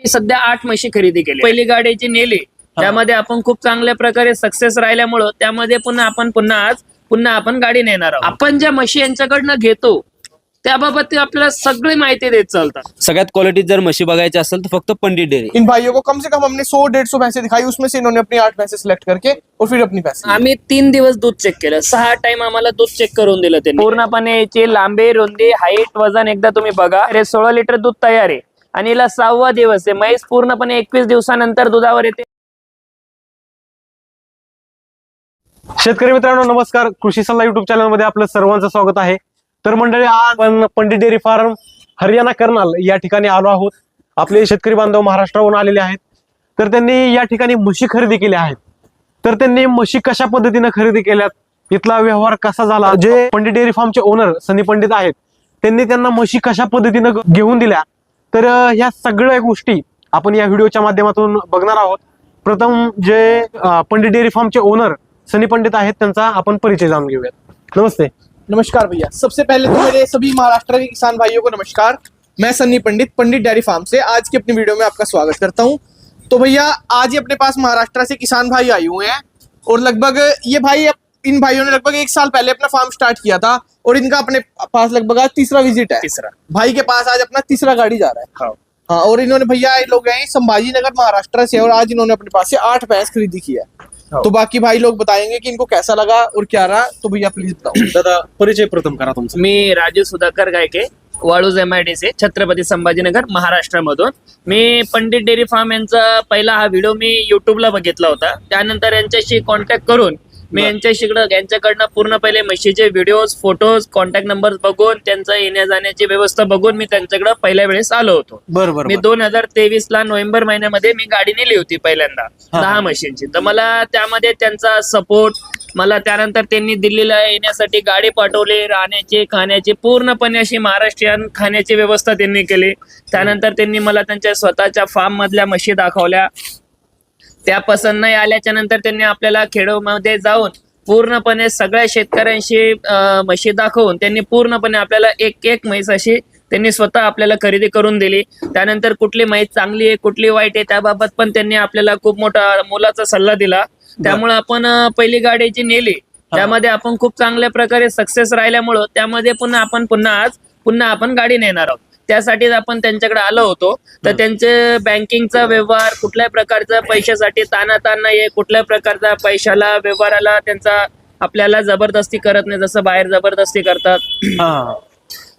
मी सध्या आठ म्हशी खरेदी केली पहिली गाडीची नेली. त्यामध्ये आपण खूप चांगल्या प्रकारे सक्सेस राहिल्यामुळं त्यामध्ये पुन्हा आपण पुन्हा आज पुन्हा आपण गाडी नेणार आहोत. आपण ज्या म्हशी यांच्याकडनं घेतो त्याबाबत ते आपल्याला सगळी माहिती देत चालतात. सगळ्यात क्वालिटी जर म्हशी बघायची असेल तर फक्त पंडित डेअरी. इन भाइयों को कम से कम हमने सौ डेढ़ सौ भैंसे दिखाई उसमें से इन्होंने अपनी आठ भैंसे सिलेक्ट करके और फिर अपनी भैंसे आम्ही तीन दिवस दूध चेक केलं. सहा टाइम आम्हाला दूध चेक करून दिलं त्यांनी. पूर्णपणे याची लांबी रुंदी हाईट वजन एकदा तुम्ही बघा. अरे सोळा लिटर दूध तयार आहे. आणि हिला सहावा दिवस आहे. म्हैस पूर्णपणे एकवीस दिवसानंतर दुधावर येते. शेतकरी मित्रांनो नमस्कार. कृषी सल्ला युट्यूब चॅनलमध्ये आपलं सर्वांचं स्वागत आहे. तर मंडळी आज आपण पंडित डेअरी फार्म हरियाणा कर्नाल या ठिकाणी आलो आहोत. आपले शेतकरी बांधव महाराष्ट्राहून आलेले आहेत. तर त्यांनी या ठिकाणी म्हशी खरेदी केल्या आहेत. तर त्यांनी म्हशी कशा पद्धतीने खरेदी केल्यात? इथला व्यवहार कसा झाला? जे पंडित डेअरी फार्मचे ओनर सनी पंडित आहेत त्यांनी त्यांना म्हशी कशा पद्धतीनं घेऊन दिल्या? तर ह्या सगळ्या गोष्टी आपण या व्हिडिओच्या माध्यमातून बघणार आहोत. प्रथम जे पंडित डेअरी फार्मचे ओनर सनी पंडित आहेत त्यांचा आपण परिचय जाणून घेऊयात. नमस्ते. नमस्कार भैया. सबसे पहले तो मेरे सभी महाराष्ट्र के किसान भाइयों को नमस्कार. मैं सन्नी पंडित पंडित डेयरी फार्म से आज की अपनी वीडियो में आपका स्वागत करता हूं। तो भैया आज ही अपने पास महाराष्ट्र से किसान भाई आए हुए हैं और लगभग ये भाई इन भाइयों ने लगभग एक साल पहले अपना फार्म स्टार्ट किया था और इनका अपने पास लगभग आज तीसरा विजिट है। तिसरा। भाई के पास आज अपना तीसरा गाड़ी जा रहा है। हाँ। हाँ और इन्होंने भैया ये लोग हैं संभाजी नगर महाराष्ट्र से और आज इन्होंने अपने पास से आठ भैंस खरीदी की है। हाँ। तो बाकी भाई लोग बताएंगे कि इनको कैसा लगा और क्या रहा तो भैया प्लीज बताओ। दादा परिचय प्रथम करा तुमचा मी Raju Sudhakar Gayke Waluj M I D C Chhatrapati Sambhajinagar महाराष्ट्रामधून. मी पंडित डेअरी फार्म यांचा पहिला हा व्हिडिओ मी युट्यूबला बघितला होता. त्यानंतर यांच्याशी कॉन्टॅक्ट करून मी बर. यांच्याशीकडं यांच्याकडनं पूर्ण पहिले म्हशीचे व्हिडिओज फोटोज कॉन्टॅक्ट नंबर बघून त्यांचं येण्या जाण्याची व्यवस्था बघून मी त्यांच्याकडे पहिल्या वेळेस आलो होतो. बर बर मी दोन हजार तेवीस ला नोव्हेंबर महिन्यामध्ये मी गाडी नेली होती पहिल्यांदा. दहा मशीनची तर मला त्यामध्ये त्यांचा सपोर्ट मला त्यानंतर त्यांनी दिल्लीला येण्यासाठी गाडी पाठवली राहण्याची खाण्याची पूर्णपणे अशी महाराष्ट्रीयन खाण्याची व्यवस्था त्यांनी केली. त्यानंतर त्यांनी मला त्यांच्या स्वतःच्या फार्म मधल्या म्हशी दाखवल्या. त्या पसंत नाही आल्याच्यानंतर त्यांनी आपल्याला खेडोमध्ये जाऊन पूर्णपणे सगळ्या शेतकऱ्यांशी म्हशी दाखवून त्यांनी पूर्णपणे आपल्याला एक एक म्हैस अशी त्यांनी स्वतः आपल्याला खरेदी करून दिली. त्यानंतर कुठली म्हैस चांगली आहे कुठली वाईट आहे त्याबाबत पण त्यांनी आपल्याला खूप मोठा मोलाचा सल्ला दिला. त्यामुळे आपण पहिली गाडी जी नेली त्यामध्ये आपण खूप चांगल्या प्रकारे सक्सेस राहिल्यामुळं त्यामध्ये पुन्हा आपण पुन्हा आज पुन्हा आपण गाडी नेणार आहोत. त्यासाठीच आपण त्यांच्याकडे आलो होतो. तर त्यांचे बँकिंगचा व्यवहार कुठल्या प्रकारचा पैशासाठी तानातान नाहीये. कुठल्या प्रकारचा पैशाला व्यवहाराला त्यांचा आपल्याला जबरदस्ती करत नाही जसं बाहेर जबरदस्ती करतात.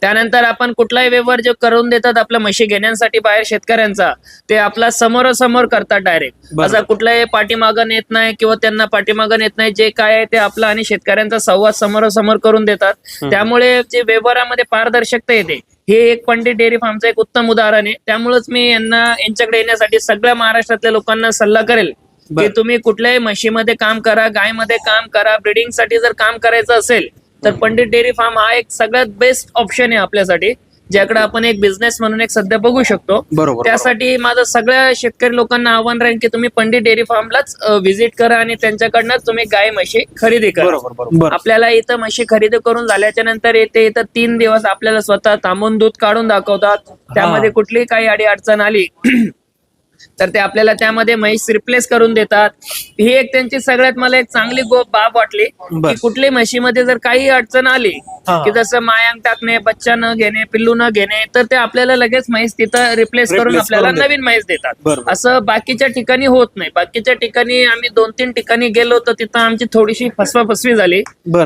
त्यानंतर आपण कुठलाही व्यवहार जो करून देतात आपल्या म्हशी घेण्यासाठी बाहेर शेतकऱ्यांचा ते आपला समोरासमोर करतात डायरेक्ट. असा कुठलाही पाठीमागं येत नाही किंवा त्यांना पाठीमागं येत नाही जे काय आहे ते आपला आणि शेतकऱ्यांचा संवाद समोरासमोर करून देतात. त्यामुळे जे व्यवहारामध्ये पारदर्शकता येते हे एक पंडित डेअरी फार्मचं एक उत्तम उदाहरण आहे. त्यामुळेच मी यांना यांच्याकडे येण्यासाठी सगळ्या महाराष्ट्रातल्या लोकांना सल्ला करेल की. तुम्ही कुठल्याही म्हशीमध्ये काम करा गायमध्ये काम करा ब्रिडिंगसाठी जर काम करायचं असेल तर पंडित डेअरी फार्म हा एक सगळ्यात बेस्ट ऑप्शन आहे आपल्यासाठी. ज्याकडे आपण एक बिझनेस म्हणून एक सध्या बघू शकतो. बरोबर त्यासाठी माझं सगळ्या शेतकरी लोकांना आव्हान राहील की तुम्ही पंडित डेअरी फार्मलाच व्हिजिट करा आणि त्यांच्याकडनं तुम्ही गाय म्हशी खरेदी करा. बरोबर आपल्याला इथं म्हशी खरेदी करून झाल्याच्यानंतर येते इथं तीन दिवस आपल्याला स्वतः थांबून दूध काढून दाखवतात. त्यामध्ये कुठलीही काही अडी अडचण आली तर ते आपल्याला त्यामध्ये म्हैस रिप्लेस करून देतात ही एक त्यांची सगळ्यात मला एक चांगली गो बाब वाटली. की कुठली म्हशीमध्ये जर काही अडचण आली हा. की जसं मायांग टाकणे बच्चा न घेणे पिल्लू न घेणे तर ते आपल्याला लगेच म्हैस तिथं रिप्लेस करून आपल्याला. नवीन म्हैस देतात. असं बाकीच्या ठिकाणी होत नाही बाकीच्या ठिकाणी आम्ही दोन तीन ठिकाणी गेलो तर तिथं आमची थोडीशी फसवाफसवी झाली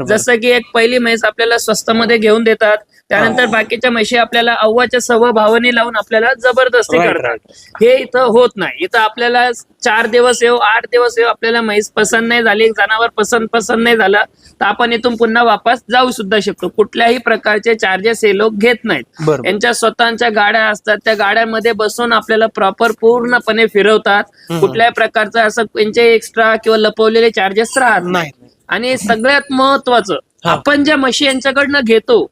जसं की एक पहिली म्हैस आपल्याला स्वस्तामध्ये घेऊन देतात त्यानंतर बाकीच्या म्हशी आपल्याला अव्वाच्या सव्वा भावाने लावून आपल्याला जबरदस्ती करतात हे इथं होत नाही. इथं आपल्याला चार दिवस येऊ आठ दिवस येऊ आपल्याला म्हैस पसंत नाही झाली जनावर पसंत पसंत नाही झालं तर आपण इथून पुन्हा वापस जाऊ सुद्धा शकतो. कुठल्याही प्रकारचे चार्जेस हे लोक घेत नाहीत. यांच्या स्वतःच्या गाड्या असतात त्या गाड्यांमध्ये बसून आपल्याला प्रॉपर पूर्णपणे फिरवतात. कुठल्याही प्रकारचं असं त्यांचे एक्स्ट्रा किंवा लपवलेले चार्जेस राहत नाही. आणि सगळ्यात महत्वाचं. आपण ज्या म्हशी यांच्याकडनं घेतो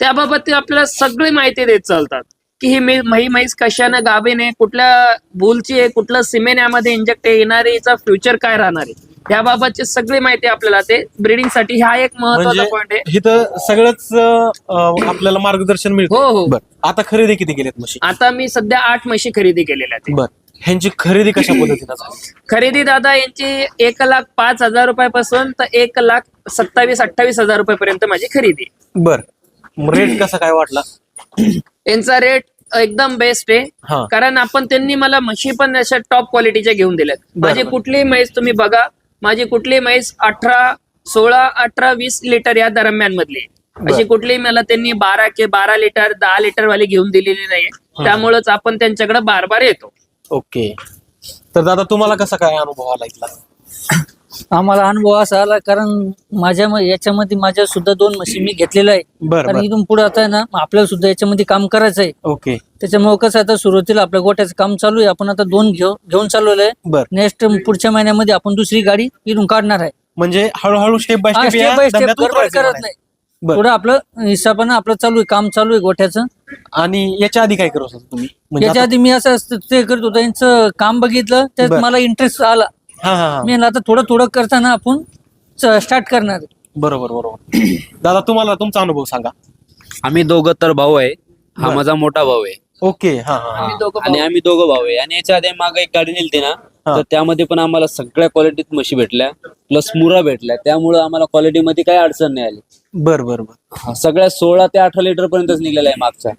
त्याबाबत ते आपल्याला सगळी माहिती देत चालतात. की ही मी ही म्हैस कशानं गाभीने कुठल्या भूलची आहे? कुठलं सिमेन यामध्ये इंजेक्ट येणार आहे हिचा फ्युचर काय राहणार आहे? याबाबतची सगळी माहिती आपल्याला ते ब्रीडिंगसाठी हा एक महत्त्वाचा पॉईंट आहे. म्हणजे इथं सगळंच अं, आपल्याला मार्गदर्शन मिळतं. हो हो. बर. आता खरेदी किती केलीत म्हशी? आता मी सध्या आठ म्हशी खरेदी केलेल्या आहेत. बर. ह्यांची खरेदी कशा पद्धतीनं झाली? खरेदी दादा यांची एक लाख पाच हजार रुपयापासून तर एक लाख सत्तावीस अठ्ठावीस हजार रुपयापर्यंत माझी खरेदी आहे. बर. रेट कसा काय वाटला? यांचा रेट एकदम बेस्ट आहे. कारण आपण त्यांनी मला म्हशी पण अशा टॉप क्वालिटीच्या घेऊन दिल्यात. माझी. कुठलीही म्हैस तुम्ही बघा माझी कुठलीही म्हैस अठरा सोळा अठरा वीस लिटर या दरम्यान मधली. अशी कुठलीही मला त्यांनी बारा के बारा लिटर दहा लिटर वाली घेऊन दिलेली नाहीये. त्यामुळेच आपण त्यांच्याकडे बार बार येतो. ओके. तर दादा तुम्हाला कसा काय अनुभव आला इथला? आम्हाला अनुभव असा आला कारण माझ्या म- याच्यामध्ये माझ्या सुद्धा दोन म्हशी मी घेतलेल्या आहे बर कारण बर. इथून पुढे आता आहे ना आपल्याला सुद्धा याच्यामध्ये काम करायचं आहे ओके. त्याच्यामुळे कसं आता सुरुवातीला आपल्या गोट्याचं काम चालू आहे. आपण आता दोन घेऊ घेऊन चालवलं आहे बर. नेक्स्ट पुढच्या महिन्यामध्ये आपण दुसरी गाडी इथून काढणार आहे. म्हणजे हळूहळू स्टेप बाय स्टेप step गडबड करत नाही. बर. पुढे आपलं हिसाबानं आपलं चालू आहे काम चालू आहे गोठ्याचं. आणि याच्या आधी काय करत होता तुम्ही? म्हणजे याच्या आधी मी असं असं ते करत होतो. यांचं काम बघितलं त्यात बर. मला इंटरेस्ट आला. हा हा हा. मी म्हणलं आता थोडं थोडं करताना आपण स्टार्ट करणार. बरोबर बरोबर. दादा तुम्हाला तुमचा अनुभव सांगा. आम्ही दोघं तर भाऊ आहे. हा बर. माझा मोठा भाऊ आहे. ओके हा हा हा. आम्ही दोघं आणि आम्ही दोघं भाऊ आहे. आणि याच्या आधी मागे एक गाडी नेलती ना हा. तर त्यामध्ये पण आम्हाला सगळ्या क्वालिटीत म्हशी भेटल्या. प्लस मुरा भेटल्या. त्यामुळे आम्हाला क्वालिटी मध्ये काही अडचण नाही आली. बर बर बर. हा, सगळ्या सोळा ते अठरा लिटर पर्यंतच निघलेला आहे मागचा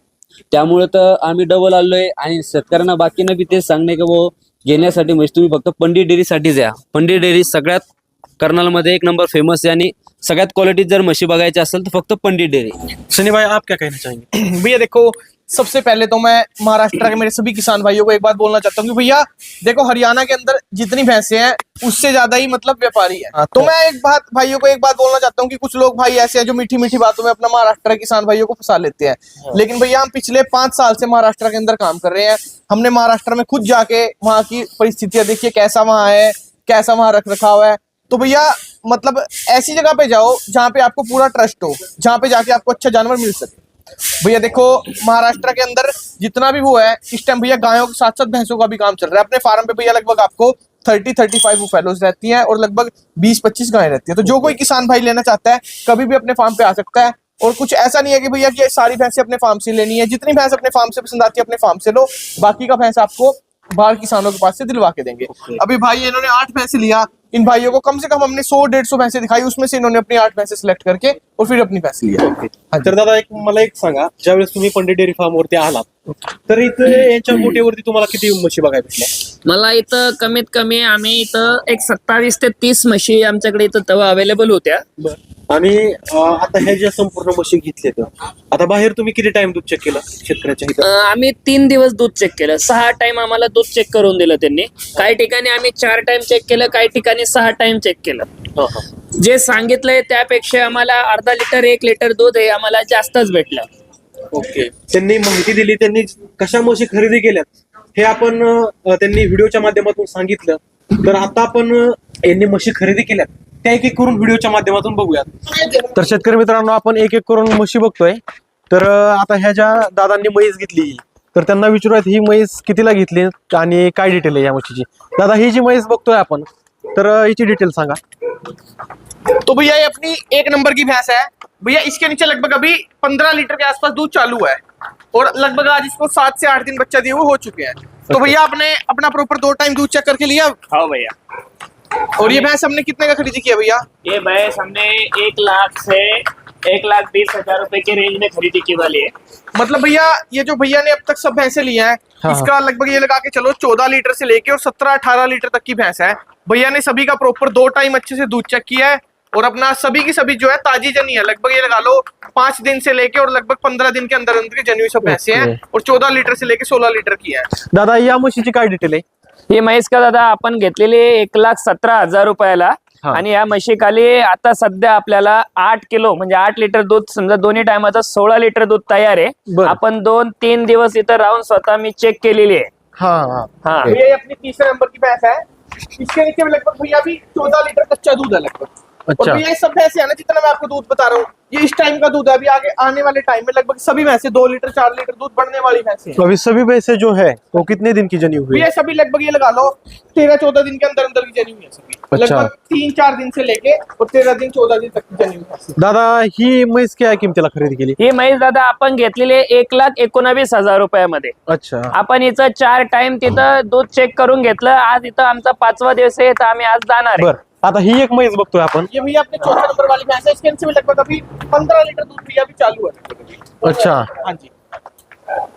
त्यामुळे तर आम्ही डबल आलोय आणि शेतकऱ्यांना बाकीनं बी तेच सांगणे की भाऊ घेण्यासाठी म्हणजे तुम्ही फक्त पंडित डेअरीसाठीच या. पंडित डेअरी सगळ्यात कर्नालमध्ये एक नंबर फेमस आहे आणि सगळ्यात क्वालिटीत जर म्हशी बघायची असेल तर फक्त पंडित डेअरी. सनी भाई आप क्या कहना चाहेंगे? भैया देखो सबसे पहले तो मैं महाराष्ट्र के मेरे सभी किसान भाइयों को एक बात बोलना चाहता हूँ कि भैया देखो हरियाणा के अंदर जितनी भैंसे हैं उससे ज़्यादा ही मतलब व्यापारी है। हाँ, तो तो- मैं एक बात भाइयों को एक बात बोलना चाहता हूँ कि कुछ लोग भाई ऐसे हैं जो मीठी मीठी बातों में अपना महाराष्ट्र के किसान भाइयों को फंसा लेते हैं। लेकिन भैया हम पिछले पाँच साल से महाराष्ट्र के अंदर काम कर रहे हैं। हमने महाराष्ट्र में खुद जाके वहाँ की परिस्थितियाँ देखी है, कैसा वहाँ है कैसा वहाँ रख रखाव है। तो भैया मतलब ऐसी जगह पे जाओ जहाँ पे आपको पूरा ट्रस्ट हो जहाँ पे जाके आपको अच्छा जानवर मिल सके। भैया देखो, महाराष्ट्र के अंदर जितना भी वो है, इस टाइम भैया गायों के साथ साथ भैंसों का भी काम चल रहा है। अपने फार्म पे भैया लगभग आपको थर्टी थर्टी फाइव फेलोज रहती हैं और लगभग बीस पच्चीस गायें रहती है। तो जो कोई किसान भाई लेना चाहता है, कभी भी अपने फार्म पे आ सकता है। और कुछ ऐसा नहीं है कि भैया कि सारी भैंसें अपने फार्म से लेनी है। जितनी भैंस अपने फार्म से पसंद आती है, अपने फार्म से लो। बाकी का भैंस आपको बाहर किसानों के पास से दिलवा के देंगे। अभी भाई इन्होंने आठ भैंसे लिया। इन भाइयों को कम से कम हमने सौ डेढ़ सौ भैंसे दिखाई उसमें से इन्होंने अपनी आठ भैंसे सिलेक्ट करके और फिर अपनी भैंसे लिया तर दादा एक मला एक सांगा ज्यावेळेस तुम्ही पंडित डेअरी फार्म वरती आलात तर इथं यांच्या गोट्यावरती तुम्हाला किती म्हशी बघायला भेटल्या? मला इथं कमीत कमी आम्ही इथं एक सत्तावीस ते तीस म्हशी आमच्याकडे इथं तेव्हा अवेलेबल होत्या. आणि आता ह्या ज्या संपूर्ण म्हशी घेतल्या आता बाहेर तुम्ही किती टाइम दूध चेक केलं शेतकऱ्याच्या इथं अं, आम्ही तीन दिवस दूध चेक केलं. सहा टाइम आम्हाला दूध चेक करून दिलं त्यांनी. काही ठिकाणी आम्ही चार टाइम चेक केलं काही ठिकाणी सहा टाइम चेक केलं. हा, हा. जे सांगितलंय त्यापेक्षा आम्हाला अर्धा लिटर एक लिटर दूध हे आम्हाला जास्तच भेटलं. ओके. त्यांनी माहिती दिली त्यांनी कशा म्हशी खरेदी केल्यात हे आपण अं, त्यांनी व्हिडिओच्या माध्यमातून सांगितलं. तर आता आपण अं, यांनी म्हशी खरेदी केल्यात. त्या एक एक करून व्हिडिओच्या माध्यमातून बघूयात. तर शेतकरी मित्रांनो आपण एक एक करून म्हशी बघतोय. तर अं, आता ह्या ज्या दादांनी म्हैस घेतली तर त्यांना विचारूयात ही म्हैस कितीला घेतली आणि काय डिटेल आहे या म्हशीची? दादा ही जी म्हैस बघतोय आपण तर अं, हिची डिटेल सांगा. तो भैया ये अपनी एक नंबर की भैंस है। भैया इसके नीचे लगभग अभी पंद्रह लीटर के आसपास दूध चालू है। और लगभग आज इसको सात से आठ दिन बच्चा दिए हुए हो चुके हैं। तो भैया आपने अपना प्रॉपर दो टाइम दूध चेक करके लिया? हाँ भैया। और ये भैंस हमने कितने का खरीदी किया भैया? ये भैंस हमने एक लाख से एक लाख बीस हज़ार रुपए के रेंज में खरीदी की वाली है। मतलब भैया ये जो भैया ने अब तक सब भैंसे लिए हैं हाँ। इसका लगभग ये लगा के चलो चौदह लीटर से लेके और सत्रह अठारह लीटर तक की भैंस है। भैया ने सभी का प्रॉपर दो टाइम अच्छे से दूध चेक किया है और अपना सभी की सभी जो है ताजी जनी है। लगभग ये लगा लो पाँच दिन से लेके और लगभग पंद्रह दिन के अंदर अंदर की जनी सब भैंसे हैं और चौदह लीटर से लेके सोलह लीटर की है। दादा या म्हशीची काय डिटेल आहे ही म्हैस का दादा आपण घेतलेली आहे एक लाख सतरा हजार रुपयाला. हा. आणि या म्हशीखाली आता सध्या आपल्याला आठ किलो म्हणजे आठ लिटर दूध समजा दोन्ही टायमाचं सोळा लिटर दूध तयार आहे. आपण दोन तीन दिवस इथं राहून स्वतः मी चेक केलेली आहे. हा हा. हा. भैया ये अपनी तीसरे नंबर की भैंस है इसके नीचे में लगभग भैया भी चौदह लीटर कच्चा दूध है लगभग. अच्छा। ये सब भैंसे है ना जितना मैं आपको दूध बता रहा हूँ। ये इस टाइम का दूध है अभी आगे आने वाले टाइम में लगभग सभी भैंसे दो लीटर चार लीटर दूध बढ़ने वाली भैंसे हैं। तो अभी सभी भैंसे जो है वो कितने दिन की जनी हुई है? सभी लगभग ये लगा लो तेरह चौदह दिन के अंदर अंदर की जनी हुई है सभी। अच्छा। लगभग तीन चार दिन से लेके और तेरह दिन चौदह दिन तक की जनी हुई है दादा ही म्हैस काय किमतीला खरेदी केली? ही म्हैस दादा आपण घेतलेली आहे एक लाख एकोणावीस हजार रुपयामध्ये. अच्छा. आपण हिचं चार टाइम तिथं दूध चेक करून घेतलं. आज इथं आमचा पाचवा दिवस आहे तर आम्ही आज जाणार आता ही एक म्हैस बघतोय आपण. ये चौथे नंबर वाली भैंस है इसके अंदर भी लगभग अभी पंद्रह लीटर दूध भी अभी चालू है। अच्छा। हाँ जी।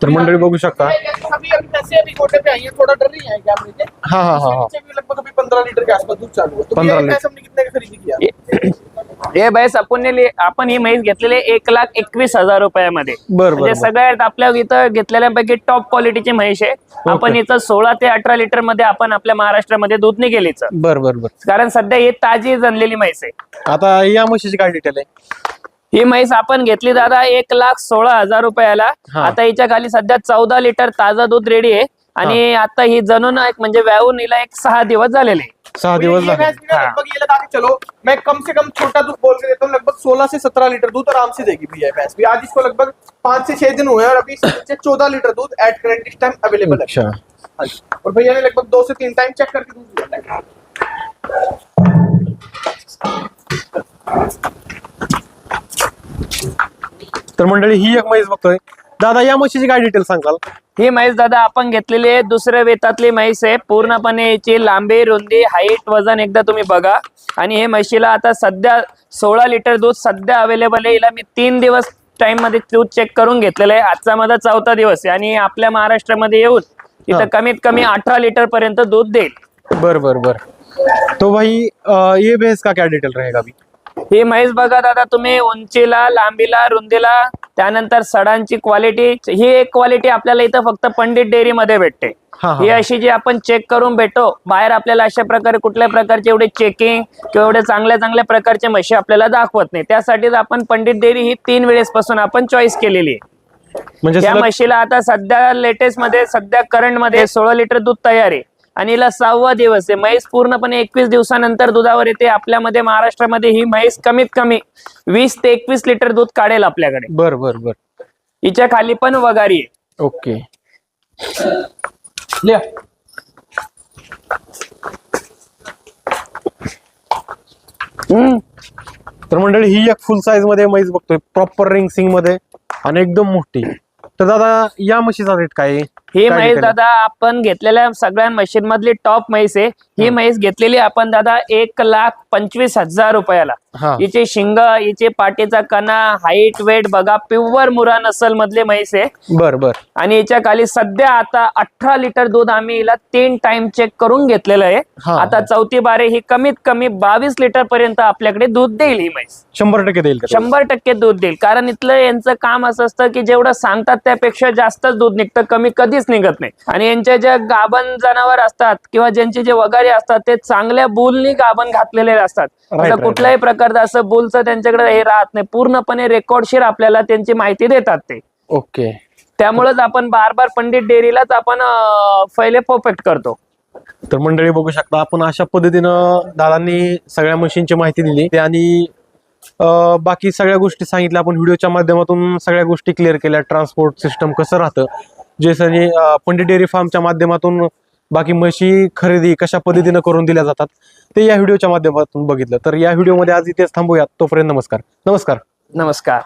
तर मंडळी बघू शकता. अभी अभी भैंसे अभी गोटे पे आई है थोड़ा डर रही है क्या मुझे हाँ हाँ हाँ भी लगभग अभी पंद्रह लीटर के आसपास दूध चालू है। तो 15 लीटर। हमने कितने का खरीदी किया? हे भैस आपण आपण ही म्हैस घेतलेली एक लाख एकवीस हजार रुपयामध्ये. बर बर म्हणजे सगळ्यात आपल्या इथं घेतलेल्यापैकी टॉप क्वालिटीची म्हैस आहे. आपण हिचं सोळा ते अठरा लिटरमध्ये आपण आपल्या महाराष्ट्रामध्ये दूध निघेल हिचं बर बर बर. कारण सध्या ही ताजी जनलेली म्हैस आहे. आता या म्हशीची काय डिटेल आहे? ही म्हैस आपण घेतली दादा एक लाख सोळा हजार रुपयाला. आता हिच्या खाली सध्या चौदा लिटर ताजा दूध रेडी आहे. आणि आता ही जणून एक म्हणजे व्याहून हिला एक सहा दिवस झालेले. आहे. सहा दिवस ये भैंस भी ना हाँ। लगभग ये लगा के चलो मैं कम से कम छोटा दूध बोल के देता हूँ लगभग सोलह से सत्रह लीटर दूध आराम से देगी भैया ये भैंस भी। आज इसको लगभग पाँच से छह दिन हुए हैं और अभी इसके चौदह लीटर दूध एट करंट इस टाइम अवेलेबल है। अच्छा। हाँ जी। और भैया ने लगभग दो से तीन टाइम चेक करके दूध दिया है तर मंडळी ही एक म्हैस बघतोय दादा या म्हशीची काय डिटेल सांगाल? ही म्हैस दादा आपण घेतलेली आहे. दुसऱ्या वेतातली म्हैस आहे. पूर्णपणे याची लांबी रुंदी हाईट वजन एकदा तुम्ही बघा. आणि हे म्हशीला आता सध्या सोळा लिटर दूध सध्या अवेलेबल आहे. हिला मी तीन दिवस टाइममध्ये दूध चेक करून घेतलेलं आहे. आजचा माझा चौथा दिवस आहे. आणि आपल्या महाराष्ट्रामध्ये येऊन. इथं कमीत कमी अठरा लिटर पर्यंत दूध देईल. बर बर बर. तो भाई अ, ये भैंस का क्या डिटेल रहेगा अभी? ही म्हैस बघा दादा तुम्ही उंचीला लांबीला रुंदीला त्यानंतर सडांची क्वालिटी ही एक क्वालिटी आपल्याला इथं फक्त पंडित डेअरी मध्ये भेटते. हा, अशी जी आपण चेक करून भेटो बाहेर आपल्याला अशा प्रकारे कुठल्या प्रकारचे एवढे चेकिंग किंवा एवढे चांगल्या चांगल्या प्रकारचे म्हशी आपल्याला दाखवत नाही. त्यासाठीच आपण पंडित डेअरी ही तीन वेळेस पासून आपण चॉईस केलेली आहे. म्हणजे या सलग- म्हशीला आता सध्या लेटेस्टमध्ये सध्या करंटमध्ये सोळा लिटर दूध तयार आहे. आणि हिला सहावा दिवस आहे. म्हैस पूर्णपणे एकवीस दिवसानंतर दुधावर येते. आपल्यामध्ये महाराष्ट्रामध्ये ही म्हैस कमीत कमी वीस ते एकवीस लिटर दूध काढेल आपल्याकडे. बर बर बर. हिच्या खाली पण वगारी आहे. ओके. लिया. हम्म. तर मंडळी ही एक फुल साईजमध्ये म्हैस बघतोय. प्रॉपर रिंग सिंगमध्ये. आणि एकदम मोठी. तर दादा या म्हशीचा रेट काय आहे? ही म्हैस? दादा आपण घेतलेल्या सगळ्या मशीन मधली टॉप म्हैस आहे. ही म्हैस घेतलेली आपण दादा एक लाख पंचवीस हजार रुपयाला. हिचे शिंग हिचे पाठीचा कणा हाईट वेट बघा प्युअर मुरा नसल मधले म्हैस आहे. बर बर. आणि याच्या खाली सध्या आता अठरा लिटर दूध आम्ही हिला तीन टाइम चेक करून घेतलेलं आहे. आता. चौथी बारे ही कमीत कमी बावीस लिटर पर्यंत आपल्याकडे दूध देईल ही म्हैस. शंभर टक्के देईल? शंभर टक्के दूध देईल. कारण इथलं यांचं काम असं असतं की जेवढं सांगतात त्यापेक्षा जास्तच दूध निघतं. कमी कधीच निघत नाही. आणि यांच्या ज्या गाभण जनावर असतात किंवा ज्यांचे जे वगारे असतात ते चांगल्या बुलनी गाभण घातलेले असतात. कुठल्याही प्रकारचं असं बुलचं त्यांच्याकडे हे राहत नाही. पूर्णपणे रेकॉर्डशीर आपल्याला त्यांची माहिती देतात ते. ओके. त्यामुळेच आपण बार बार पंडित डेअरीलाच आपण पहिले परफेक्ट करतो. तर मंडळी बघू शकता आपण अशा पद्धतीनं दादांनी सगळ्या मशीनची माहिती दिली. ते आणि बाकी सगळ्या गोष्टी सांगितल्या. आपण व्हिडिओच्या माध्यमातून सगळ्या गोष्टी क्लिअर केल्या. ट्रान्सपोर्ट सिस्टम कसं राहतं. जे सगळे पंडित डेअरी फार्मच्या माध्यमातून बाकी म्हशी खरेदी कशा पद्धतीनं करून दिल्या जातात ते या व्हिडिओच्या माध्यमातून बघितलं. तर या व्हिडिओमध्ये आज इथेच थांबूयात. तोपर्यंत नमस्कार. नमस्कार. नमस्कार.